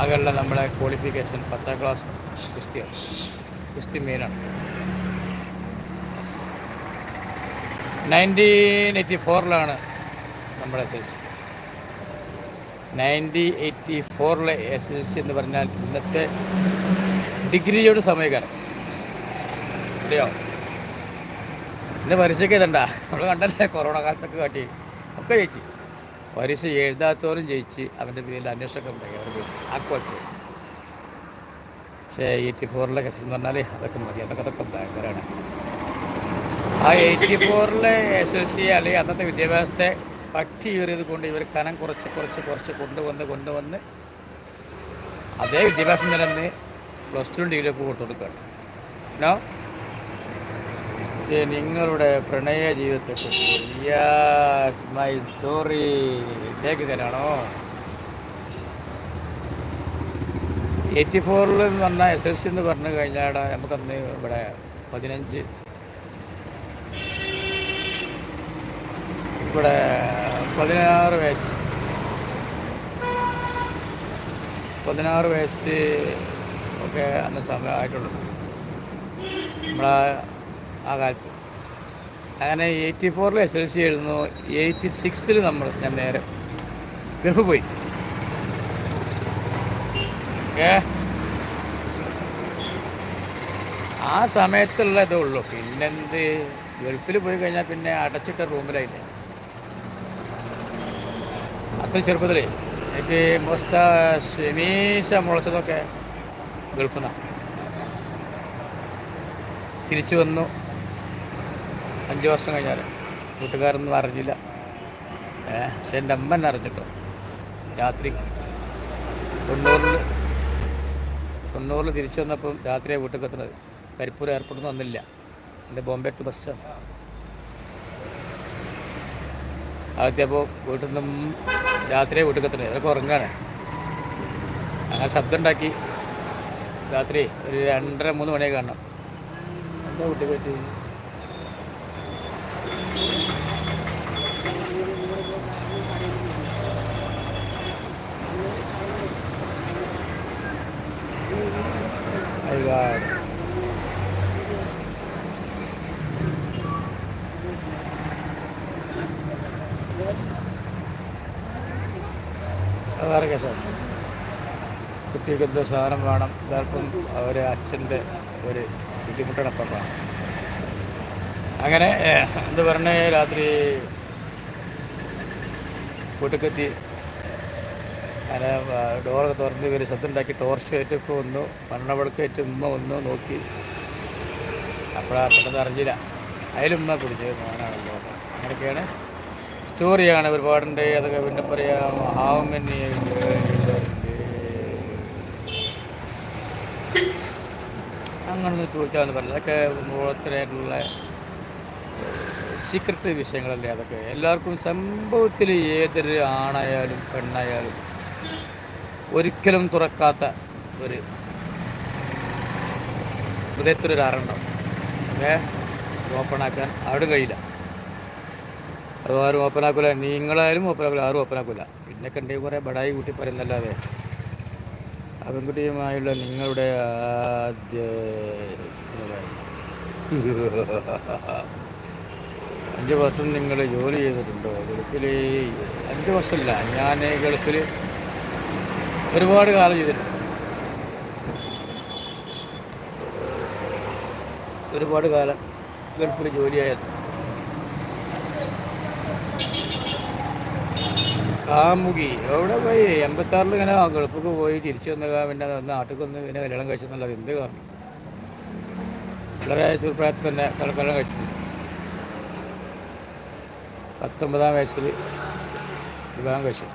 ആകെയുള്ള നമ്മളെ ക്വാളിഫിക്കേഷൻ പത്താം ക്ലാസ് കുസ്തിയാണ് കുസ്തി മെയിനാണ് നയന്റീൻ എയ്റ്റി ഫോറിലാണ് നമ്മുടെ S L C ninety eighty ഫോറിലെ എസ് എൽ സി എന്ന് പറഞ്ഞാൽ ഇന്നത്തെ ഡിഗ്രിയുടെ സമയകാലം അറിയോ ഇന്ന് പരീക്ഷയ്ക്ക് നമ്മൾ കണ്ടല്ലേ കൊറോണ കാലത്തൊക്കെ കാട്ടി. ഒക്കെ ജയിച്ച്. പരീക്ഷ എഴുതാത്തവരും ജയിച്ച് അവന്റെ പേരിൽ അന്വേഷണമൊക്കെ ഉണ്ടായി. അവർക്ക് ആക്കുവാക്കി. പക്ഷേ എയ്റ്റി ഫോറിലെ കേസ് എന്ന് പറഞ്ഞാൽ അതൊക്കെ മതി. അതൊക്കെ അതൊക്കെ ഭയങ്കരമാണ് ആ എയ്റ്റി ഫോറിലെ എസ് എൽ സി അല്ലെങ്കിൽ അന്നത്തെ വിദ്യാഭ്യാസത്തെ പട്ടി കയറിയത് കൊണ്ട് ഇവർ കനം കുറച്ച് കുറച്ച് കുറച്ച് കൊണ്ടുവന്ന് കൊണ്ടുവന്ന് അതേ വിദ്യാഭ്യാസം നിലന്ന് പ്ലസ് ടു ഡിഗ്രിയൊക്കെ കൊടുത്തു കൊടുക്കുകയാണ്. ഇത് നിങ്ങളുടെ പ്രണയ ജീവിതത്തെക്കുറിച്ച് മൈ സ്റ്റോറി ലേഖകനാണോ എയ്റ്റി ഫോറിൽ നിന്ന് വന്ന എസ് എൽ സി എന്ന് പറഞ്ഞു കഴിഞ്ഞാൽ നമുക്കന്ന് ഇവിടെ പതിനഞ്ച്. ഇവിടെ പതിനാറ് വയസ്സ്. പതിനാറ് വയസ്സ് ഒക്കെ അന്ന് സമയമായിട്ടുള്ളത് നമ്മളെ ആ കാലത്ത്. അങ്ങനെ എയ്റ്റി ഫോറിൽ എസ് എൽ സി എഴുതുന്നു എയ്റ്റി സിക്സിൽ നമ്മൾ ഞാൻ നേരെ ഗൾഫ് പോയി. ഏ? ആ സമയത്തുള്ള ഇതേ ഉള്ളൂ. പിന്നെന്ത്? ഗൾഫിൽ പോയി കഴിഞ്ഞാൽ പിന്നെ അടച്ചിട്ട റൂമിലായില്ലേ? അത്ര ചെറുപ്പത്തിലേ. എനിക്ക് മോസ്റ്റ ഷെമീശ മുളച്ചതൊക്കെ ഗൾഫിൽ നിന്നാണ് തിരിച്ചു വന്നു. അഞ്ച് വർഷം കഴിഞ്ഞാൽ കൂട്ടുകാരൊന്നും അറിഞ്ഞില്ല. ഏ പക്ഷെ എന്റെ അമ്മ എന്നെ അറിഞ്ഞിട്ടോ. രാത്രി തൊണ്ണൂറിൽ തൊണ്ണൂറിൽ തിരിച്ചു വന്നപ്പം രാത്രിയാണ് വീട്ടിൽ കരിപ്പൂർ എയർപോർട്ടിൽ നിന്ന് വന്നില്ല. എന്റെ ബോംബെ ടു ബസ്സാണ് ആദ്യപ്പോൾ വീട്ടിൽ നിന്നും രാത്രിയെ വീട്ടിൽ എത്തുന്നത് അതൊക്കെ ഉറങ്ങാണ്. അങ്ങനെ ശബ്ദം ഉണ്ടാക്കി രാത്രി ഒരു രണ്ടര മൂന്ന് മണിയൊക്കെ കാണണം. എന്താ വീട്ടിൽ പറ്റി കുട്ടിക്ക് എന്തോ സാധനം വേണം. ഇതാർക്കും അവരെ അച്ഛന്റെ ഒരു ബുദ്ധിമുട്ടണപ്പം കാണാം അങ്ങനെ എന്ത് പറഞ്ഞ രാത്രി വീട്ടിലെത്തി അങ്ങനെ ഡോറൊക്കെ തുറന്ന് ഇവർ ശബ്ദം ഉണ്ടാക്കി ടോർച്ച് ഏറ്റൊക്കെ വന്നു. മണ്ണവിളക്കേറ്റ് ഉമ്മ വന്നു നോക്കി. അപ്പോഴാ പെട്ടെന്ന് അറിഞ്ഞില്ല. അതിലുമ്മ പിടിച്ച് മോനാണല്ലോ അങ്ങനെയൊക്കെയാണ് സ്റ്റോറിയാണ് ഒരുപാടുണ്ട്. അതൊക്കെ പിന്നെ പറയാം ഹൗ മെനി അങ്ങനെ ചോദിച്ചാൽ പറഞ്ഞത്. അതൊക്കെ ഓരോരുത്തരായിട്ടുള്ള സീക്രട്ട് വിഷയങ്ങളല്ലേ അതൊക്കെ? എല്ലാവർക്കും സംഭവത്തിൽ ഏതൊരു ആണായാലും പെണ്ണായാലും ഒരിക്കലും തുറക്കാത്ത ഒരു ഹൃദയത്തിലൊരു അറുണ്ടാവും ഏ? ഓപ്പണാക്കാൻ അവിടെ കഴിയില്ല. അത് ആരും ഓപ്പണാക്കില്ല നിങ്ങളായാലും ഓപ്പണാക്കില്ല ആരും ഓപ്പണാക്കില്ല പിന്നെ കണ്ടെങ്കിൽ കുറേ ബടായി കൂട്ടി പറയുന്നല്ലാതെ. പെൺകുട്ടിയുമായുള്ള നിങ്ങളുടെ ആദ്യ അഞ്ച് വർഷം നിങ്ങൾ ജോലി ചെയ്തിട്ടുണ്ടോ? ഗൾഫിൽ അഞ്ച് വർഷമില്ല ഞാൻ ഗൾഫിൽ ഒരുപാട് കാലം ചെയ്തിട്ടുണ്ട്. ഒരുപാട് കാലം ഗൾഫിൽ ജോലിയായിരുന്നു കാമുകി എവിടെ പോയി? എൺപത്താറിൽ ഇങ്ങനെ ഗൾഫൊക്കെ പോയി തിരിച്ചു വന്ന പിന്നെ നാട്ടിൽ വന്ന് പിന്നെ കല്യാണം കഴിച്ചെന്നുള്ളത് എന്ത് കാരണം വളരെ ചെറുപ്രായത്തിൽ തന്നെ കല്യാണം കഴിച്ചിട്ടുണ്ട്. പത്തൊമ്പതാം വയസ്സിൽ വിവാഹം കഴിച്ചു.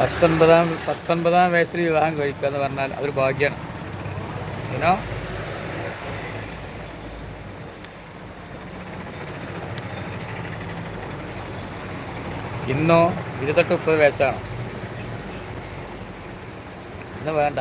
പത്തൊൻപതാം പത്തൊൻപതാം വയസ്സിൽ വിവാഹം കഴിക്കുക എന്ന് പറഞ്ഞാൽ അതൊരു ഭാഗ്യമാണ് ഇനോ ഇന്നോ ഇരുപത്തെട്ട് മുപ്പത് വയസ്സാണ്. ഇന്ന് വേണ്ട.